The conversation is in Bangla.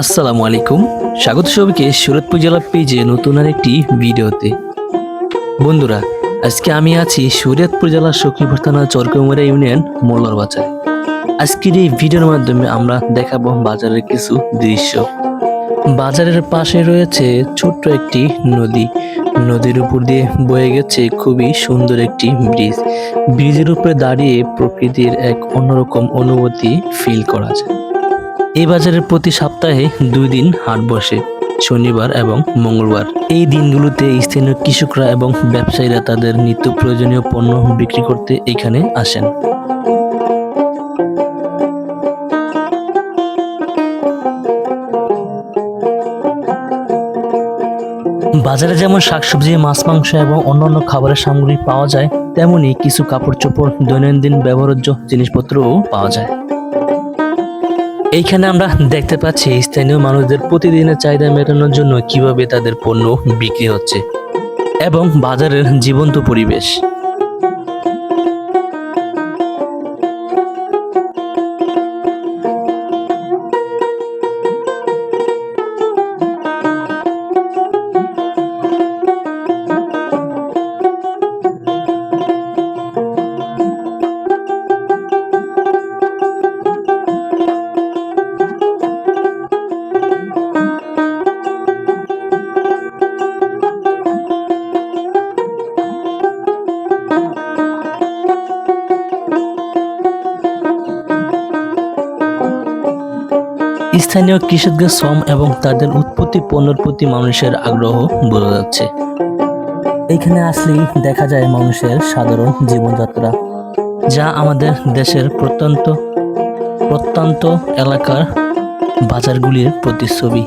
আসসালামু আলাইকুম। স্বাগত সবাইকে সুরতপুর জেলা পেজে নতুন আর একটি ভিডিওতে। বন্ধুরা, আজকে আমি আছি সুরিয়াতপুর জেলার সখীপুর থানা চরকমুড়া ইউনিয়ন মোল্লার বাজারে। আজকের এই ভিডিওর মাধ্যমে আমরা দেখাবো বাজারের কিছু দৃশ্য। বাজারের পাশে রয়েছে ছোট্ট একটি নদী। নদীর উপর দিয়ে বয়ে গেছে খুবই সুন্দর একটি ব্রিজ। ব্রিজের উপরে দাঁড়িয়ে প্রকৃতির এক অন্যরকম অনুভূতি ফিল করা যায়। এই বাজারের প্রতি সপ্তাহে দুই দিন হাট বসে, শনিবার এবং মঙ্গলবার। এই দিনগুলোতে স্থানীয় কৃষকরা এবং ব্যবসায়ীরা তাদের নিত্য প্রয়োজনীয় পণ্য বিক্রি করতে এখানে আসেন। বাজারে যেমন শাকসবজি, মাছ, মাংস এবং অন্যান্য খাবারের সামগ্রী পাওয়া যায়, তেমনি কিছু কাপড় চোপড় দৈনন্দিন ব্যবহার্য জিনিসপত্রও পাওয়া যায়। এইখানে আমরা দেখতে পাচ্ছি স্থানীয় মানুষদের প্রতিদিনের চাহিদা মেটানোর জন্য কীভাবে তাদের পণ্য বিক্রি হচ্ছে এবং বাজারের জীবন্ত পরিবেশ। স্থানীয় কৃষকদের শ্রম এবং তাদের উৎপত্তি পণ্যের প্রতি মানুষের আগ্রহ বোঝা যাচ্ছে। এখানে আসলেই দেখা যায় মানুষের সাধারণ জীবনযাত্রা, যা আমাদের দেশের প্রত্যন্ত প্রত্যন্ত এলাকার বাজারগুলির প্রতিচ্ছবি।